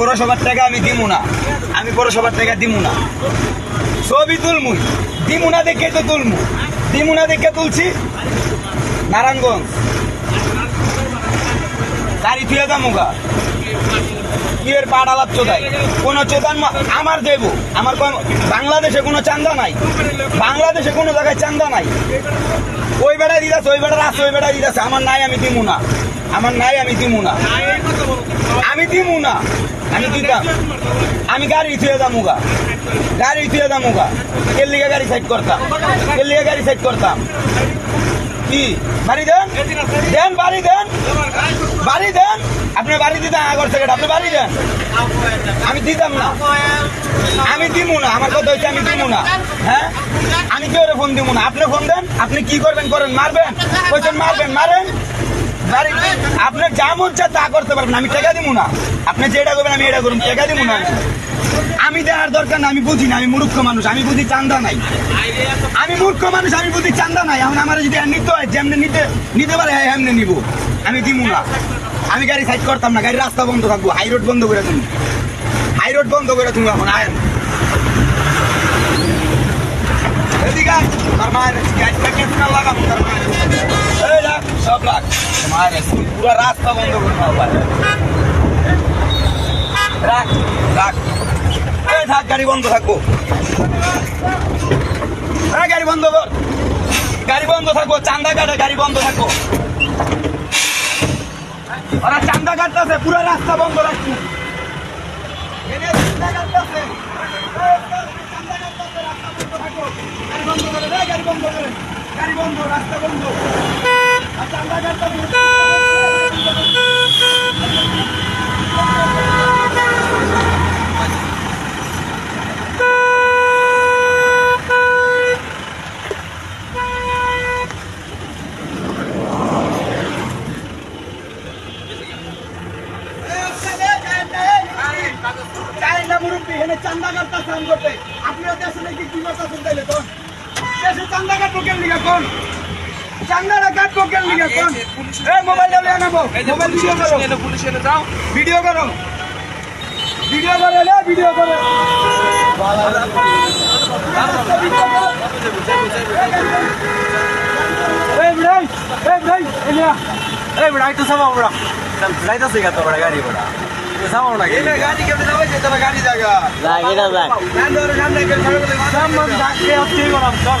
পৌরসভার টাকা আমি দিমু না। আমি পৌরসভার টাকা দিমু না। ছবি তুলমুই দিমু না দেখে তো তুলমু। দিমু না দেখে তুলছি। নারায়ণগঞ্জ। গাড়ি থুয়ে দামুগা বিয়ের পাড়ালাপ চোদাই কোন চোদান আমার দেব। আমার বাংলাদেশে কোনো চান্দা নাই। বাংলাদেশে কোনো জায়গায় চান্দা নাই। ওই বেড়ায় দিদাস ওই বেড়ার আছে, ওই বেড়ায় দিদাস আমার নাই, আমি দিমু না। আমার নাই, আমি দিমু না। আমি দিমু না। আমি দিতাম আমি গাড়ি থুয়ে দামুগা গাড়ি থুয়ে দামুগা কেল লিগে গাড়ি সাইড করতাম। কেল লিগে গাড়ি সাইড করতাম। কি? বাড়ি দেন? দেন, বাড়ি দেন। বাড়ি দেন। আপনি বাড়ি দিতাম আগর থেকে আপনি বাড়ি দেন। আমি দিতাম না। আমি দিব না। আমার কথা হচ্ছে আমি দিব না। হ্যাঁ? আমি কেউ ফোন দিব না? আপনি ফোন দেন। আপনি কি করবেন, করেন, মারবেন? কইছেন, মারবেন, মারেন? আপনার যা মন চায় তা করতে পারবেন। আমি টাকা দিব না। আপনি যেটা করবেন, আমি এটা করুন। টাকা দিব না আমি। দেওয়ার দরকার না আমি বুঝি না, আমি মূর্খ মানুষ, আমি বুঝি চান্দা নাই। আমি মূর্খ মানুষ, আমি বুঝি চান্দা নাই। এখন আমার যদি আর নিতে হয়, যেমনি নিতে নিতে পারে হ্যাঁ এমনি নিব। আমি দিব না। আমি গাড়ি সাইড করতাম না গাড়ি রাস্তা বন্ধ থাকব হাই রোড বন্ধ করে তুমি হাই রোড বন্ধ করে তুমি এখন, আয়েন। এদিকে আয়। তার মায়ের গাড়িটা কেস না লাগাবো, তার মায়ের। সব রাখ মায়ের পুরো রাস্তা বন্ধ করে দাও রাখ রাখ এই থাক গাড়ি বন্ধ থাকব এই গাড়ি বন্ধ কর গাড়ি বন্ধ থাকব চান্দা কাটে গাড়ি বন্ধ থাকব ওরা চান্দা কাটতেছে পুরো রাস্তা বন্ধ রাখছি গাড়ি বন্ধ করে। গাড়ি বন্ধ, রাস্তা বন্ধ। চান্দা এখানে কাটতাছে আম করতে। আপনিও দেশে নাকি কি করতেছেন তাইলে কোন দেশে চান্দা কাটবো কেন? লিগা কোন চান্দাটা কাটবো কেন লিগা কোন? এই মোবাইল লিয়ে আনাবো মোবাইল ভিডিও করো। ভিডিও করো। ভিডিও করো রে ভিডিও করো। এই ভাই এই ভাই এলিয়া এই বড়া একটু সামাও বড়া। যাইতাছে গা তো বড়া গাড়ি বড়া। সামাও না এটা গাড়ি। কেমনে যাবে গাড়ি জায়গা এটা সামান হচ্ছে গরম চল।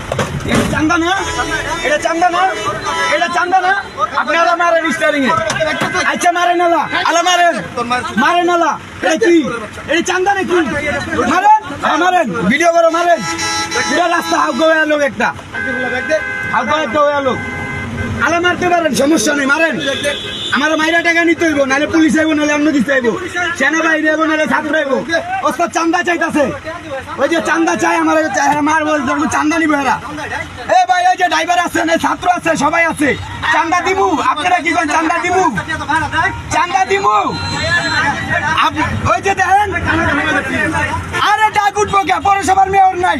এটা চান্দা না? এটা চান্দা না? এটা চান্দা না? আপনারা মারেন স্টারিং এ। আচ্ছা মারেন আলা। আলা মারেন। মারেন আলা। এটা কি? এটা চান্দা নাকি? মারেন? হ্যাঁ, মারেন। ভিডিও করো মারেন। পুরো রাস্তা হাউকা হয়ে লোক একটা। হাউকা একটা লোক। আলা মারতে পারেন, সমস্যা নেই, মারেন। আমার মাইরা টাকা নিতে হইব, নাহলে পুলিশ আইব, নাহলে অন্য দিতে আইব। সেনাবাহিনী আইব, নাহলে ছাত্র আইব। ওস্তাদ, চান্দা চাইতাছে। ওই যে চান্দা চাই, আমার মার বল চান্দা নিব এরা। এ ভাই ওই যে ড্রাইভার আছে না ছাত্র আছে, সবাই আছে। চান্দা দিমু, আপনারা কি করেন? চান্দা দিমু। চান্দা দিমু। ওই যে দেখেন কে পৌরসভার মেয়র নাই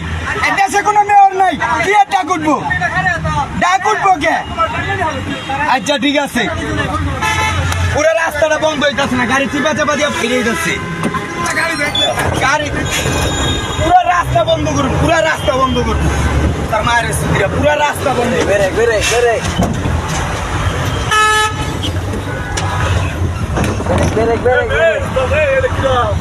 দেশে কোনো মেয়র নাই কি ডাক উঠবো ডাক উঠবো কে আচ্ছা ঠিক আছে পুরো রাস্তাটা বন্ধ হইতেছে না গাড়ি চিপা চাপা দিয়ে ফিরে যাচ্ছে গাড়ি পুরো রাস্তা বন্ধ করুন পুরো রাস্তা বন্ধ করুন তার মায়ের স্ত্রীরা পুরো রাস্তা বন্ধ বেরে বেরে বেরে বেরে বেরে বেরে